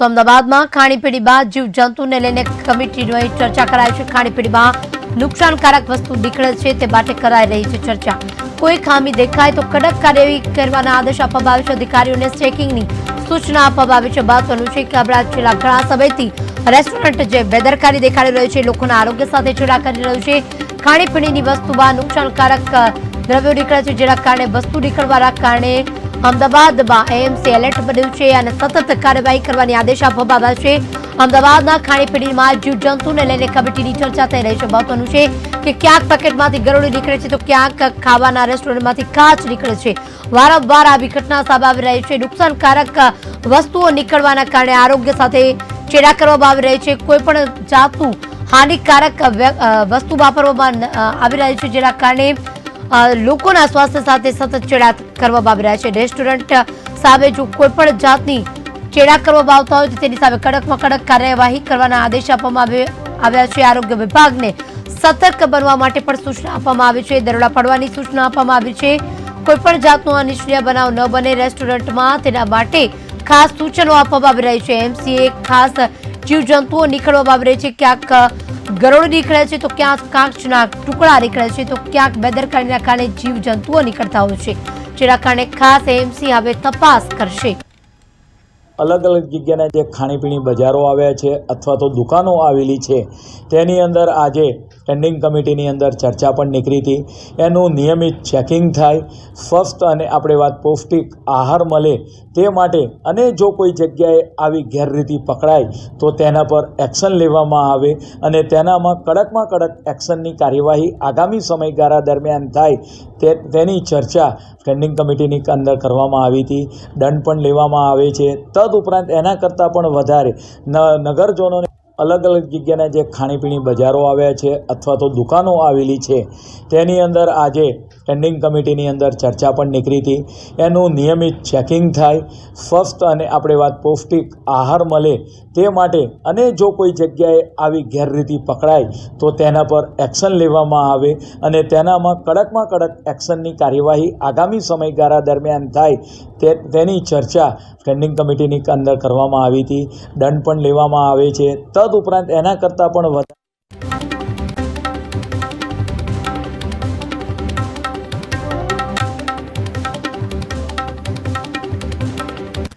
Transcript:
તો અમદાવાદમાં ખાણીપીણી બાદ જીવ જંતુને લઈને કમિટીની ચર્ચા કરાય છે. ખાણીપીણીમાં નુકસાનકારક વસ્તુ નીકળે છે તે માટે કરાઈ રહી છે ચર્ચા. કોઈ ખામી દેખાય તો કડક કાર્યવાહી કરવાના આદેશ આપવામાં આવે છે. અધિકારીઓને ચેકિંગની સૂચના આપવામાં આવી છે. મહત્વનું છે કે આપણા છેલ્લા ઘણા સમયથી રેસ્ટોરન્ટ જે બેદરકારી દેખાડી રહ્યું છે, લોકોના આરોગ્ય સાથે છેડા કરી રહ્યું છે. ખાણીપીણીની વસ્તુમાં નુકસાનકારક દ્રવ્યો નીકળે છે, જેના કારણે વસ્તુ નીકળવાના કારણે અમદાવાદમાં એએમસી એલર્ટ બન્યું છે અને સતત કાર્યવાહી કરવાની આદેશ આપવામાં આવ્યા છે. અમદાવાદના ખાણીપીણીમાં જીવજંતુને લઈને કમિટીની ચર્ચા થઈ રહી છે. મહત્વનું છે કે ક્યાંક પેકેટમાંથી ગરોળી નીકળે છે તો ક્યાંક ખાવાના રેસ્ટોરન્ટમાંથી કાચ નીકળે છે. વારંવાર આવી ઘટના સામે આવી રહી છે. નુકસાનકારક વસ્તુઓ નીકળવાના કારણે આરોગ્ય સાથે ચેડા કરવામાં આવી રહી છે. કોઈ પણ જાતનું હાનિકારક વસ્તુ વાપરવામાં આવી રહી છે જેના કારણે લોકોના સ્વાસ્થ્ય સાથે સતત ચેડા કરવામાં આવી રહ્યા છે. રેસ્ટોરન્ટ સામે જો કોઈ પણ જાતની ચેડા કરવામાં આવતા હોય તો તેની સામે કડકમાં કડક કાર્યવાહી કરવાના આદેશ આપવામાં આવે- આવ્યા છે. આરોગ્ય વિભાગને સતર્ક બનવા માટે પણ સૂચના આપવામાં આવી છે. દરોડા પાડવાની સૂચના આપવામાં આવી છે. કોઈ પણ જાતનો અનિચ્છનીય બનાવ ન બને રેસ્ટોરન્ટમાં તેના માટે ખાસ સૂચનો આપવામાં આવી રહી છે. એમસીએ ખાસ જીવજંતુઓ નીકળવામાં આવી રહી છે ક્યાંક ગરોળ નીકળે છે, તો ક્યાંક કાંચના ટુકડા નીકળે છે, તો ક્યાંક બેદરકારીના કારણે જીવજંતુઓ નીકળતા હોય છે, જેના કારણે ખાસ એમસી હવે તપાસ કરશે. અલગ અલગ જગ્યાના જે ખાણીપીણી બજારો આવ્યા છે, અથવા તો દુકાનો આવેલી છે, તેની અંદર આજે સ્ટેન્ડિંગ કમિટીની અંદર ચર્ચા પણ નીકળી હતી. એનું નિયમિત ચેકિંગ થાય. સ્વસ્થ અને આપણે વાત પૌષ્ટિક આહાર મળે તે માટે અને જો કોઈ જગ્યાએ આવી ગેરરીતિ પકડાય, તો તેના પર એક્શન લેવામાં આવે અને તેનામાં કડકમાં કડક એક્શનની કાર્યવાહી આગામી સમયગાળા દરમિયાન થાય તે, તેની ચર્ચા સ્ટેન્ડિંગ કમિટીની અંદર કરવામાં આવી હતી. દંડ પણ લેવામાં આવે છે. તદ ઉપરાંત એના કરતાં પણ વધારે ન, નગરજનોને અલગ અલગ જગ્યાના જે ખાણીપીણી બજારો આવ્યા છે અથવા તો દુકાનો આવેલી છે, તેની અંદર આજે સ્ટેન્ડિંગ કમિટીની અંદર ચર્ચા પણ નીકળી હતી. એનું નિયમિત ચેકિંગ થાય, સ્વસ્થ અને આપણે વાત પૌષ્ટિક આહાર મળે તે માટે અને જો કોઈ જગ્યાએ આવી ગેરરીતિ પકડાય, તો તેના પર એક્શન લેવામાં આવે અને તેનામાં કડકમાં કડક એક્શનની કાર્યવાહી આગામી સમયગાળા દરમિયાન થાય તે, તેની ચર્ચા સ્ટેન્ડિંગ કમિટીની અંદર કરવામાં આવી હતી. દંડ પણ લેવામાં આવે છે. તદ ઉપરાંત એના કરતાં પણ વધારે